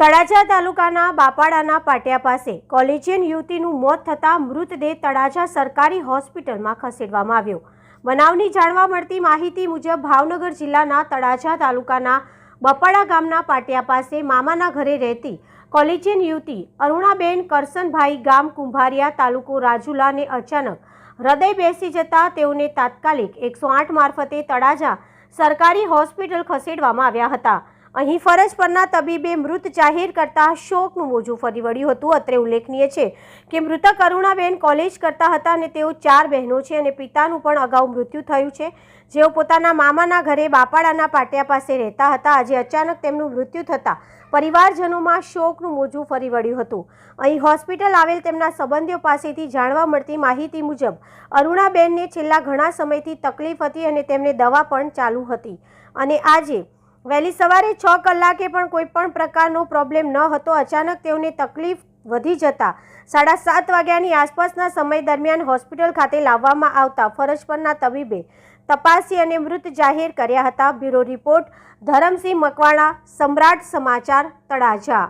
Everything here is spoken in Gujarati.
તળાજા તાલુકાના બાપાડાના પાટિયા પાસે કોલેજિયન યુવતીનું મોત થતાં મૃતદેહ તળાજા સરકારી હોસ્પિટલમાં ખસેડવામાં આવ્યો. બનાવની જાણવા મળતી માહિતી મુજબ ભાવનગર જિલ્લાના તળાજા તાલુકાના બપાડા ગામના પાટિયા પાસે મામાના ઘરે રહેતી કોલેજિયન યુવતી અરુણાબેન કરસનભાઈ ગામ કુંભારિયા તાલુકો રાજુલાને અચાનક હૃદય બેસી જતા તેઓને તાત્કાલિક એકસો આઠ મારફતે તળાજા સરકારી હોસ્પિટલ ખસેડવામાં આવ્યા હતા. અહીં ફરજ પરના તબીબે મૃત જાહેર કરતા શોકનું મોજું ફરી વળ્યું હતું. અત્રે ઉલ્લેખનીય છે કે મૃતક અરુણાબેન કોલેજ કરતા હતા અને તેઓ ચાર બહેનો છે અને પિતાનું પણ અગાઉ મૃત્યુ થયું છે. જેઓ પોતાના મામાના ઘરે બાપાડાના પાટિયા પાસે રહેતા હતા. આજે અચાનક તેમનું મૃત્યુ થતાં પરિવારજનોમાં શોકનું મોજું ફરી વળ્યું હતું. અહીં હોસ્પિટલ આવેલ તેમના સંબંધીઓ પાસેથી જાણવા મળતી માહિતી મુજબ, અરુણાબેનને છેલ્લા ઘણા સમયથી તકલીફ હતી અને તેમને દવા પણ ચાલુ હતી. અને આજે વહેલી સવારે છ કલાકે પણ કોઈ પણ પ્રકારનો પ્રોબ્લેમ ન હતો. અચાનક તેઓને તકલીફ વધી જતા સાડા સાત વાગ્યાની આસપાસના સમય દરમિયાન હોસ્પિટલ ખાતે લાવવામાં આવતા ફરજ પરના તબીબે તપાસી અને મૃત જાહેર કર્યા હતા. બ્યુરો રિપોર્ટ, ધરમસિંહ મકવાણા, સમ્રાટ સમાચાર, તળાજા.